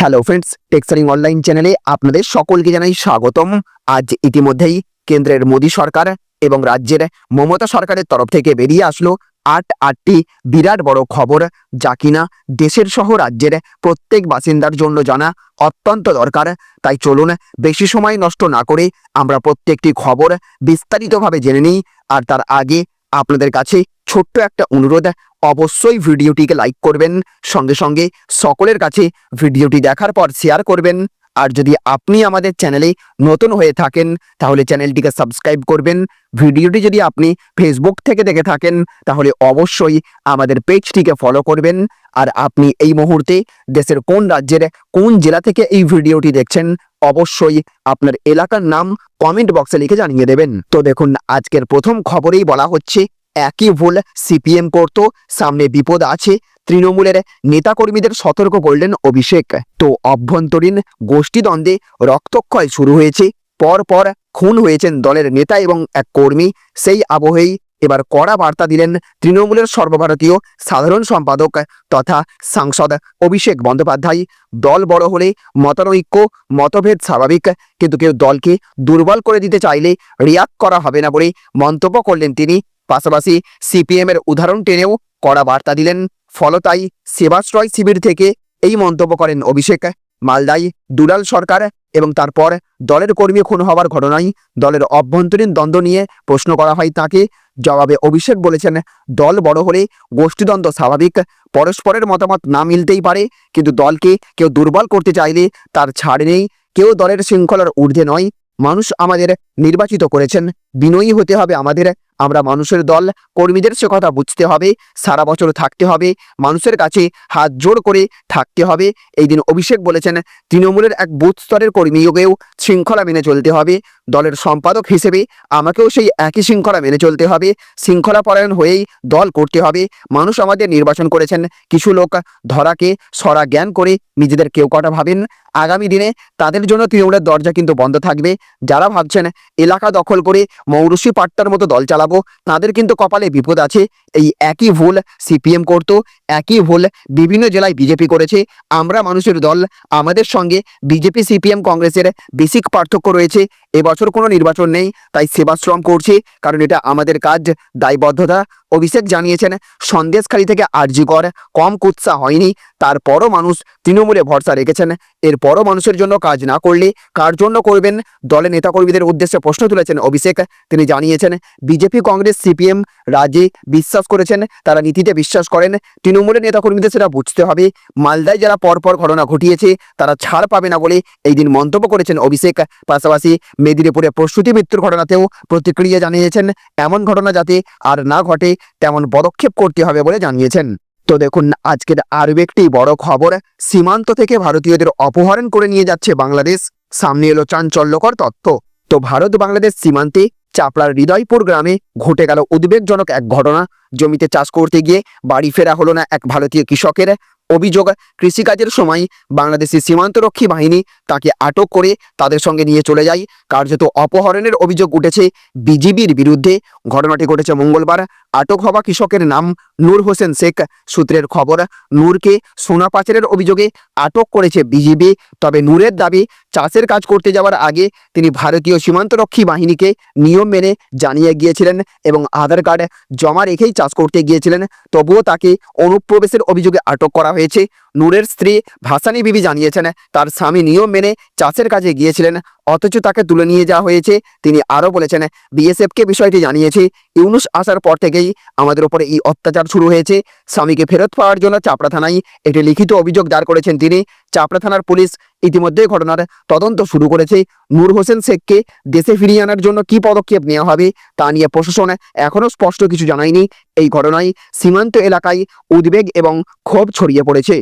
Hello friends টেক্সারিং online চ্যানেলে আপনাদের সকলকে জানাই স্বাগতম। আজ ইতিমধ্যেই কেন্দ্রের মোদী সরকার এবং রাজ্যের মমতা সরকারের তরফ থেকে বেরিয়ে আসলো আট আটটি বিরাট বড় খবর যা কিনা দেশের সহ রাজ্যের প্রত্যেক বাসিন্দার জন্য জানা অত্যন্ত দরকার। তাই চলুন বেশি সময় নষ্ট না করে আমরা প্রত্যেকটি খবর বিস্তারিতভাবে জেনে নিই। আর তার আগে আপনাদের কাছে ছোট্ট একটা অনুরোধ, অবশ্যই ভিডিওটিকে লাইক করবেন। সঙ্গে সঙ্গে সকলের কাছে ভিডিওটি দেখার পর শেয়ার করবেন। আর যদি আপনি আমাদের চ্যানেলে নতুন হয়ে থাকেন, তাহলে চ্যানেলটিকে সাবস্ক্রাইব করবেন। ভিডিওটি যদি আপনি ফেসবুক থেকে দেখে থাকেন, তাহলে অবশ্যই আমাদের পেজটিকে ফলো করবেন। আর আপনি এই মুহূর্তে দেশের কোন রাজ্যের, কোন জেলা থেকে এই ভিডিওটি দেখছেন, অবশ্যই আপনার এলাকার নাম কমেন্ট বক্সে লিখে জানিয়ে দেবেন। তো দেখুন, আজকের প্রথম খবরেই বলা হচ্ছে একই ভুল সিপিএম করত। সামনে বিপদ আছে। তৃণমূলের নেতাকর্মীদের সতর্ক করলেন অভিষেক। তো অভ্যন্তরীণ গোষ্ঠীদ্বন্দ্বে রক্তক্ষয় শুরু হয়েছে। পর পর খুন হয়েছেন দলের নেতা এবং এক কর্মী। সেই আবহেই এবার কড়া বার্তা দিলেন তৃণমূলের সর্বভারতীয় সাধারণ সম্পাদক তথা সাংসদ অভিষেক বন্দ্যোপাধ্যায়। দল বড় হলে মতানৈক্য, মতভেদ স্বাভাবিক। কিন্তু কেউ দলকে দুর্বল করে দিতে চাইলে রিয়াক্ট করা হবে না বলে মন্তব্য করলেন তিনি। পাশাপাশি সিপিএম এর উদাহরণ টেনেও কড়া বার্তা দিলেন। ফলতাই সেবাশ্রয় শিবির থেকে এই মন্তব্য করেন অভিষেক। মালদাই দুলাল সরকার এবং তারপর দলের কর্মী খুন হওয়ার ঘটনায় দলের অভ্যন্তরীণ দ্বন্দ্ব নিয়ে প্রশ্ন করা হয় তাকে। জবাবে অভিষেক বলেছেন, দল বড় হলে গোষ্ঠীদ্বন্দ্ব স্বাভাবিক, পরস্পরের মতামত না মিলতেই পারে, কিন্তু দলকে কেউ দুর্বল করতে চাইলে তার ছাড় নেই। কেউ দলের শৃঙ্খলার ঊর্ধ্বে নয়। মানুষ আমাদের নির্বাচিত করেছেন, বিনয়ী হতে হবে আমাদের। আমরা মানুষের দল, কর্মীদের সে কথা বুঝতে হবে, সারা বছর থাকতে হবে, মানুষের কাছে হাত জোড় করে থাকতে হবে। এই দিন অভিষেক বলেছেন, তৃণমূলের এক বুথ স্তরের কর্মীকেও শৃঙ্খলা মেনে চলতে হবে। দলের সম্পাদক হিসেবে আমাকেও সেই একই শৃঙ্খলা মেনে চলতে হবে। শৃঙ্খলা পরায়ণ হয়েই দল করতে হবে। মানুষ আমাদের নির্বাচন করেছেন, কিছু লোক ধরাকে সরা জ্ঞান করে নিজেদের কেউ কটা ভাবেন। আগামী দিনে তাদের জন্য তৃণমূলের দরজা কিন্তু বন্ধ থাকবে। যারা ভাবছেন, এলাকা দখল করে মৌরুষি পাট্টার মতো দল চালাবো তাদের কিন্তু কপালে বিপদ আছে। এই একই ভুল সিপিএম করতো, একই ভুল বিভিন্ন জেলায় বিজেপি করেছে। আমরা মানুষের দল, আমাদের সঙ্গে বিজেপি, সিপিএম, কংগ্রেসের বেসিক পার্থক্য রয়েছে। এবছর কোনো নির্বাচন নেই, তাই সেবাশ্রম করছি, কারণ এটা আমাদের কাজ, দায়বদ্ধতা। অভিষেক জানিয়েছেন, সন্দেশখালী থেকে আর্যিকর কম কুৎসা হয়নি, তারপরও মানুষ তৃণমূলে ভরসা রেখেছেন। এরপরও মানুষের জন্য কাজ না করলে কার জন্য করবেন? দলের নেতাকর্মীদের উদ্দেশ্যে প্রশ্ন তুলেছেন অভিষেক। তিনি জানিয়েছেন, বিজেপি, কংগ্রেস, সিপিএম, রাজ্যে বিশ্বাস করেছেন, তারা নীতিতে বিশ্বাস করেন। তৃণমূলের নেতাকর্মীদের সেটা বুঝতে হবে। মালদায় যারা পরপর ঘটনা ঘটিয়েছে, তারা ছাড় পাবে না বলে এই দিন মন্তব্য করেছেন অভিষেক। পাশাপাশি মেদিনীপুরে প্রসূতি মৃত্যুর ঘটনাতেও প্রতিক্রিয়া জানিয়েছেন, এমন ঘটনা যাতে আর না ঘটে, তেমন পদক্ষেপ করতে হবে বলে জানিয়েছেন। তো দেখুন, আজকের আরও একটি বড় খবর, সীমান্ত থেকে ভারতীয়দের অপহরণ করে নিয়ে যাচ্ছে বাংলাদেশ। সামনে এলো চাঞ্চল্যকর তথ্য। তো ভারত বাংলাদেশ সীমান্তে চাপড়ার হৃদয়পুর গ্রামে ঘটে গেল উদ্বেগজনক এক ঘটনা। জমিতে চাষ করতে গিয়ে বাড়ি ফেরা হলো না এক ভারতীয় কৃষকের অভিযোগ। কৃষিকাজের সময় বাংলাদেশি সীমান্তরক্ষী বাহিনী তাকে আটক করে তাদের সঙ্গে নিয়ে চলে যায়। কার্যত অপহরণের অভিযোগ উঠেছে বিজিবির বিরুদ্ধে। ঘটনাটি ঘটেছে মঙ্গলবার আটক হওয়া কৃষকের নাম নূর হোসেন শেখ। সূত্রের খবর, নূরকে সোনা পাচারের অভিযোগে আটক করেছে বিজিবি তবে নূরের দাবি, চাষের কাজ করতে যাওয়ার আগে তিনি ভারতীয় সীমান্তরক্ষী বাহিনীকে নিয়ম মেনে জানিয়ে গিয়েছিলেন এবং আধার কার্ড জমা রেখেই চাষ করতে গিয়েছিলেন। তবুও তাকে অনুপ্রবেশের অভিযোগে আটক করা হয়েছে। নূরের স্ত্রী ভাসানী বিবি জানিয়েছেন, তার স্বামী নিয়ম মেনে চাষের কাজে গিয়েছিলেন। অথচ তাকে তুলে নিয়ে যাওয়া হয়েছে। তিনি আরও বলেছেন, বিএসএফকে বিষয়টি জানিয়েছি। ইউনুস আসার পর থেকেই আমাদের উপরে এই অত্যাচার শুরু হয়েছে। স্বামীকে ফেরত পাওয়ার জন্য চাপড়া থানায় একটি লিখিত অভিযোগ দাঁড় করেছেন তিনি। চাপড়া থানার পুলিশ ইতিমধ্যেই ঘটনার তদন্ত শুরু করেছে। নূর হোসেন শেখকে দেশে ফিরিয়ে আনার জন্য কি পদক্ষেপ নেওয়া হবে তা নিয়ে প্রশাসন এখনও স্পষ্ট কিছু জানায়নি। এই ঘটনায় সীমান্ত এলাকায় উদ্বেগ এবং ক্ষোভ ছড়িয়ে পড়েছে।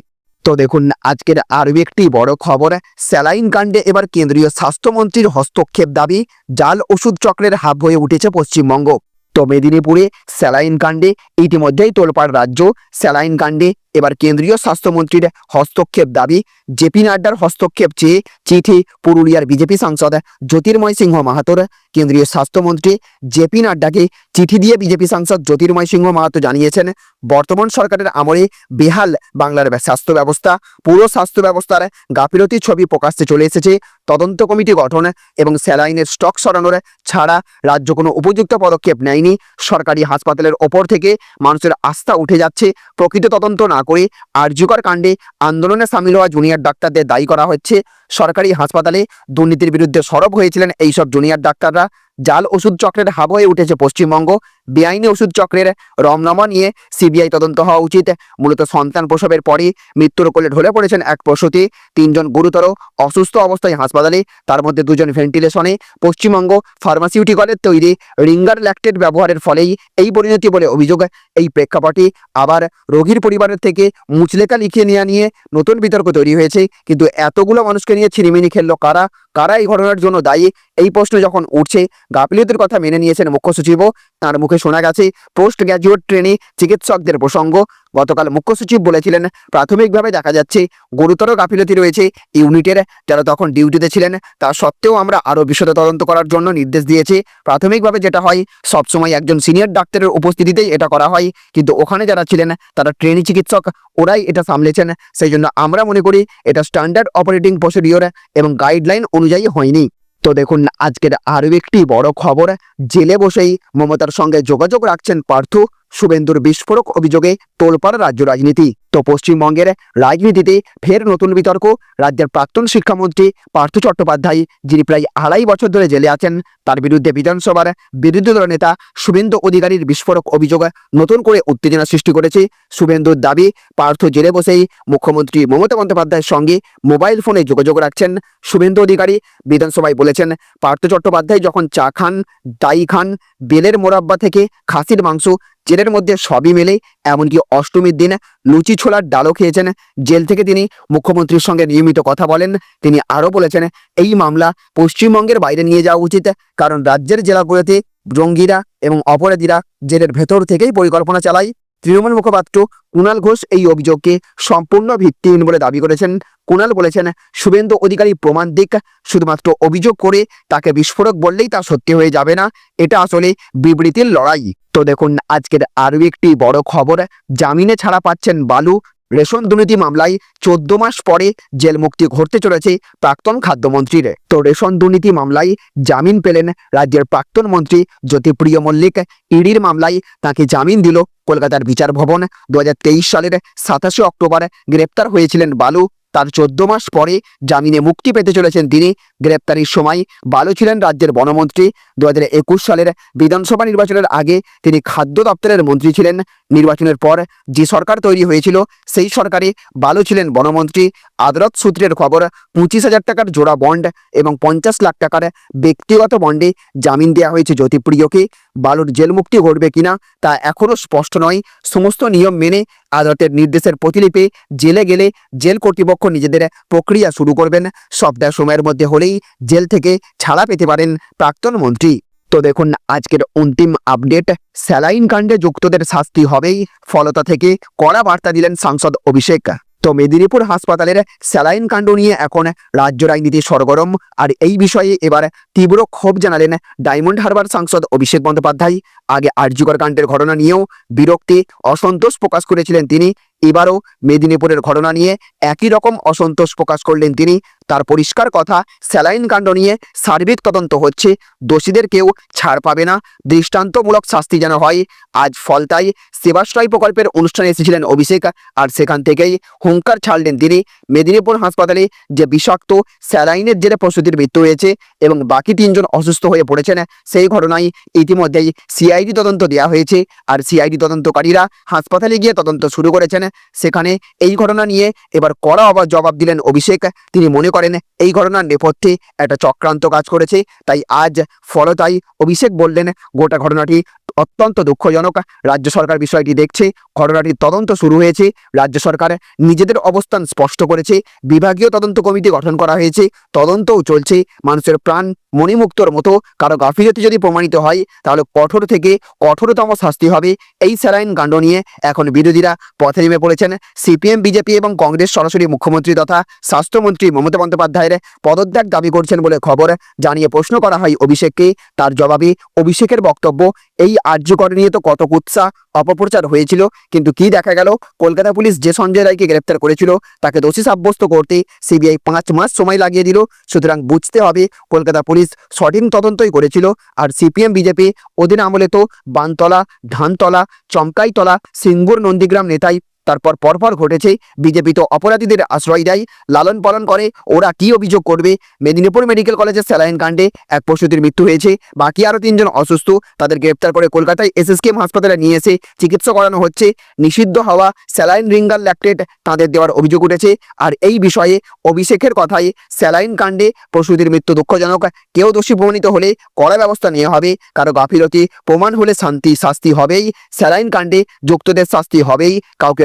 তো দেখুন, আজকের আরও একটি বড় খবর। স্যালাইন কাণ্ডে এবার কেন্দ্রীয় স্বাস্থ্যমন্ত্রীর হস্তক্ষেপ দাবি, জাল ওষুধ চক্রের হাব হয়ে উঠেছে পশ্চিমবঙ্গ। তো মেদিনীপুরে স্যালাইন কাণ্ডে ইতিমধ্যেই তোলপাড় রাজ্য, স্যালাইন কাণ্ডে এবার কেন্দ্রীয় স্বাস্থ্যমন্ত্রীর হস্তক্ষেপ দাবি জেপি নাড্ডার হস্তক্ষেপ চেয়ে চিঠি পুরুলিয়ার বিজেপি সাংসদ জ্যোতির্ময় সিংহ মাহাতোর। কেন্দ্রীয় স্বাস্থ্যমন্ত্রী জেপি নাড্ডাকে চিঠি দিয়ে বিজেপি সাংসদ জ্যোতির্ময় সিংহ মাহাতো জানিয়েছেন, বর্তমান সরকারের আমলে বেহাল বাংলার স্বাস্থ্য ব্যবস্থা, পুরো স্বাস্থ্য ব্যবস্থার গাফিলতি ছবি প্রকাশ্যে চলে এসেছে। তদন্ত কমিটি গঠন এবং স্যালাইনের স্টক সরানোর ছাড়া রাজ্য কোনো উপযুক্ত পদক্ষেপ নেয়নি। সরকারি হাসপাতালের ওপর থেকে মানুষের আস্থা উঠে যাচ্ছে। প্রকৃত তদন্ত না করে আর্যকর কাণ্ডে আন্দোলনে সামিল হওয়া জুনিয়র ডাক্তারদের দায়ী করা হচ্ছে। সরকারি হাসপাতালে দুর্নীতির বিরুদ্ধে সরব হয়েছিলেন এইসব জুনিয়র ডাক্তাররা। জাল ওষুধ চক্রের হাব হয়ে উঠেছে পশ্চিমবঙ্গ। বেআইনি ওষুধ চক্রের রমনামা নিয়ে সিবিআই তদন্ত হওয়া উচিত। মূলত সন্তান প্রসবের পরই মৃত্যুর কোলে ঢলে পড়েছেন এক প্রসূতি। তিনজন গুরুতর অসুস্থ অবস্থায় হাসপাতালে, তার মধ্যে দুজন ভেন্টিলেশনে। পশ্চিমবঙ্গ ফার্মাসিউটিক্যালের তৈরি রিঙ্গার ল্যাক্টেট ব্যবহারের ফলেই এই পরিণতি বলে অভিযোগ। এই প্রেক্ষাপটে আবার রোগীর পরিবারের থেকে মুচলেকা লিখিয়ে নেওয়া নিয়ে নতুন বিতর্ক তৈরি হয়েছে। কিন্তু এতগুলো মানুষকে নিয়ে ছিনিমিনি খেললো কারা? কারা এই ঘটনার জন্য দায়ী? এই প্রশ্ন যখন উঠছে, গাফিলতির কথা মেনে নিয়েছেন মুখ্য সচিবও। তার মুখে শোনা গেছে, পোস্ট গ্র্যাজুয়েট ট্রেনে চিকিৎসকদের প্রসঙ্গ। গতকাল মুখ্য সচিব বলেছিলেন, প্রাথমিকভাবে দেখা যাচ্ছে, গুরুতর গাফিলতি রয়েছে ইউনিটের যারা তখন ডিউটিতে ছিলেন। তা সত্ত্বেও আমরা আরও বিশদ তদন্ত করার জন্য নির্দেশ দিয়েছি। প্রাথমিকভাবে যেটা হয়, সবসময় একজন সিনিয়র ডাক্তারের উপস্থিতিতেই এটা করা হয়। কিন্তু ওখানে যারা ছিলেন, তারা ট্রেনি চিকিৎসক, ওরাই এটা সামলেছেন। সেই জন্য আমরা মনে করি, এটা স্ট্যান্ডার্ড অপারেটিং প্রসিডিওর এবং গাইডলাইন অনুযায়ী হয়নি। তো দেখুন, আজকের আরও একটি বড় খবর, জেলে বসেই মমতার সঙ্গে যোগাযোগ রাখছেন পার্থ, শুভেন্দুর বিস্ফোরক অভিযোগে তোলপাড় রাজ্য রাজনীতি। তো পশ্চিমবঙ্গের রাজনীতিতে ফের নতুন বিতর্ক। রাজ্যের প্রাক্তন শিক্ষামন্ত্রী পার্থ চট্টোপাধ্যায়, যিনি প্রায় আড়াই বছর ধরে জেলে আছেন, তার বিরুদ্ধে বিধানসভার বিরোধী দল নেতা শুভেন্দু অধিকারীর বিস্ফোরক অভিযোগ নতুন করে উত্তেজনা সৃষ্টি করেছে। শুভেন্দুর দাবি, পার্থ জেলে বসেই মুখ্যমন্ত্রী মমতা বন্দ্যোপাধ্যায়ের সঙ্গে মোবাইল ফোনে যোগাযোগ রাখছেন শুভেন্দু অধিকারী। বিধানসভায় বলেছেন, পার্থ চট্টোপাধ্যায় যখন চা খান, ডাই খান, বেলের মোরাব্বা থেকে খাসির মাংস জেলের মধ্যে সবই মেলে, এমনকি অষ্টমীর দিন লুচি ছোলার ডালও খেয়েছেন। জেল থেকে তিনি মুখ্যমন্ত্রীর সঙ্গে নিয়মিত কথা বলেন। তিনি আরও বলেছেন, এই মামলা পশ্চিমবঙ্গের বাইরে নিয়ে যাওয়া উচিত, কারণ রাজ্যের জেলাগুলোতে জঙ্গিরা এবং অপরাধীরা জেলের ভেতর থেকেই পরিকল্পনা চালায়। তৃণমূল মুখপাত্র কুণাল ঘোষ এই অভিযোগকে সম্পূর্ণ ভিত্তিহীন বলে দাবি করেছেন। কুণাল বলেছেন, শুভেন্দু অধিকারী প্রমাণ দিক, শুধুমাত্র অভিযোগ করে তাকে বিস্ফোরক বললেই তা সত্যি হয়ে যাবে না, এটা আসলে বিবৃতির লড়াই। তো দেখুন, আজকের আরও একটি বড় খবর, জামিনে ছাড়া পাচ্ছেন বালু রেশন দুর্নীতি মামলায় চোদ্দ মাস পরে জেল মুক্তি ঘটতে চলেছে প্রাক্তন খাদ্যমন্ত্রীর। তো রেশন দুর্নীতি মামলায় জামিন পেলেন রাজ্যের প্রাক্তন মন্ত্রী জ্যোতিপ্রিয় মল্লিক। ইডির মামলায় তাকে জামিন দিল কলকাতার বিচার ভবন। দু হাজার তেইশ সালের সাতাশে অক্টোবর গ্রেপ্তার হয়েছিলেন বালু। তার চোদ্দ মাস পরে জামিনে মুক্তি পেতে চলেছেন তিনি গ্রেপ্তারির সময় বালু ছিলেন রাজ্যের বনমন্ত্রী। দু হাজার একুশ সালের বিধানসভা নির্বাচনের আগে তিনি খাদ্য দপ্তরের মন্ত্রী ছিলেন। নির্বাচনের পর যে সরকার তৈরি হয়েছিল, সেই সরকারে বালু ছিলেন বনমন্ত্রী। আদালত সূত্রের খবর, পঁচিশ হাজার টাকার জোড়া বন্ড এবং পঞ্চাশ লাখ টাকার ব্যক্তিগত বন্ডে জামিন দেওয়া হয়েছে জ্যোতিপ্রিয়কে। বালুর জেল মুক্তি ঘটবে কিনা তা এখনও স্পষ্ট নয়। সমস্ত নিয়ম মেনে আদালতের নির্দেশের প্রতিলিপি জেলে গেলে জেল কর্তৃপক্ষ নিজেদের প্রক্রিয়া শুরু করবেন। সপ্তাহ সময়ের মধ্যে হলেই জেল থেকে ছাড়া পেতে পারেন প্রাক্তন মন্ত্রী। তো দেখুন, আজকের অন্তিম আপডেট, স্যালাইন কাণ্ডে যুক্তদের শাস্তি হবেই, ফলতা থেকে কড়া বার্তা দিলেন সাংসদ অভিষেক। তো মেদিনীপুর হাসপাতালের স্যালাইন কাণ্ড নিয়ে এখন রাজ্য রাজনীতি সরগরম, আর এই বিষয়ে এবার তীব্র ক্ষোভ জানালেন ডায়মন্ড হারবার সাংসদ অভিষেক বন্দ্যোপাধ্যায়। আগে আর্যিকর কাণ্ডের ঘটনা নিয়েও বিরক্তি, অসন্তোষ প্রকাশ করেছিলেন তিনি এবারও মেদিনীপুরের ঘটনা নিয়ে একই রকম অসন্তোষ প্রকাশ করলেন তিনি। তার পরিষ্কার কথা, স্যালাইন কাণ্ড নিয়ে সার্বিক তদন্ত হচ্ছে। দোষীদের কেউ ছাড় পাবে না। দৃষ্টান্তমূলক শাস্তি যেন হয়। আজ ফলতায় সেবাশ্রয় প্রকল্পের অনুষ্ঠানে এসেছিলেন অভিষেক। আর সেখান থেকেই হুঙ্কার ছাড়লেন তিনি। মেদিনীপুর হাসপাতালে যে বিষাক্ত স্যালাইনের জেরে প্রসূতির মৃত্যু হয়েছে এবং বাকি তিনজন অসুস্থ হয়ে পড়েছেন, সেই ঘটনায় ইতিমধ্যেই সিআইডি তদন্ত দেওয়া হয়েছে। আর সিআইডি তদন্তকারীরা হাসপাতালে গিয়ে তদন্ত শুরু করেছেন। সেখানে এই ঘটনা নিয়ে এবার কড়া আবার জবাব দিলেন অভিষেক। তিনি মনে করেন এই ঘটনার নেপথ্যে একটা চক্রান্ত কাজ করেছে, তাই আজ ফলতাই অভিষেক বললেন, গোটা ঘটনাটি অত্যন্ত দুঃখজনক। রাজ্য সরকার বিষয়টি দেখছে, ঘটনাটির তদন্ত শুরু হয়েছে, রাজ্য সরকার নিজেদের অবস্থান স্পষ্ট করেছে, বিভাগীয় তদন্ত কমিটি গঠন করা হয়েছে, তদন্তও চলছে, মানুষের প্রাণ মণিমুক্তর মতো, কারও গাফিলতি যদি প্রমাণিত হয়, তাহলে কঠোর থেকে কঠোরতম শাস্তি হবে, এই স্যালাইন কাণ্ড নিয়ে এখন বিরোধীরা পথে নেমে পড়েছেন। সিপিএম, বিজেপি এবং কংগ্রেস সরাসরি মুখ্যমন্ত্রী তথা স্বাস্থ্যমন্ত্রী মমতা বন্দ্যোপাধ্যায়ের পদত্যাগ দাবি করছেন বলে খবর। জানিয়ে প্রশ্ন করা হয় অভিষেককে, তার জবাবে অভিষেকের বক্তব্য, এই আর্যকর নিয়ে তো কত কুৎসা অপপ্রচার হয়েছিল। কিন্তু কি দেখা গেল? কলকাতা পুলিশ যে সঞ্জয় রায়কে গ্রেপ্তার করেছিল, তাকে দোষী সাব্যস্ত করতে সিবিআই পাঁচ মাস সময় লাগিয়ে দিল। সুতরাং বুঝতে হবে কলকাতা পুলিশ সঠিক তদন্তই করেছিল। আর সিপিএম, বিজেপি ওদের আমলে তো বানতলা, ধানতলা, চমকাইতলা, সিঙ্গুর, নন্দীগ্রাম নেতাই তারপর পরপর ঘটেছে। বিজেপি তো অপরাধীদের আশ্রয় দেয়, লালন পালন করে, ওরা কি অভিযোগ করবে? মেদিনীপুর মেডিকেল কলেজের স্যালাইন কাণ্ডে এক প্রসূতির মৃত্যু হয়েছে। বাকি আরও তিনজন অসুস্থ তাদের গ্রেপ্তার করে কলকাতায় এসএসকেএম হাসপাতালে নিয়ে এসে চিকিৎসা করানো হচ্ছে। নিষিদ্ধ হওয়া স্যালাইন রিঙ্গাল ল্যাকটেট তাদের দেওয়ার অভিযোগ উঠেছে। আর এই বিষয়ে অভিষেকের কথায় স্যালাইন কাণ্ডে প্রসূতির মৃত্যু দুঃখজনক। কেউ দোষী প্রমাণিত হলে কড়া ব্যবস্থা নেওয়া হবে। কারও গাফিলতি, প্রমাণ হলে শান্তি, শাস্তি হবেই। স্যালাইন কাণ্ডে যুক্তদের শাস্তি হবেই। কাউকে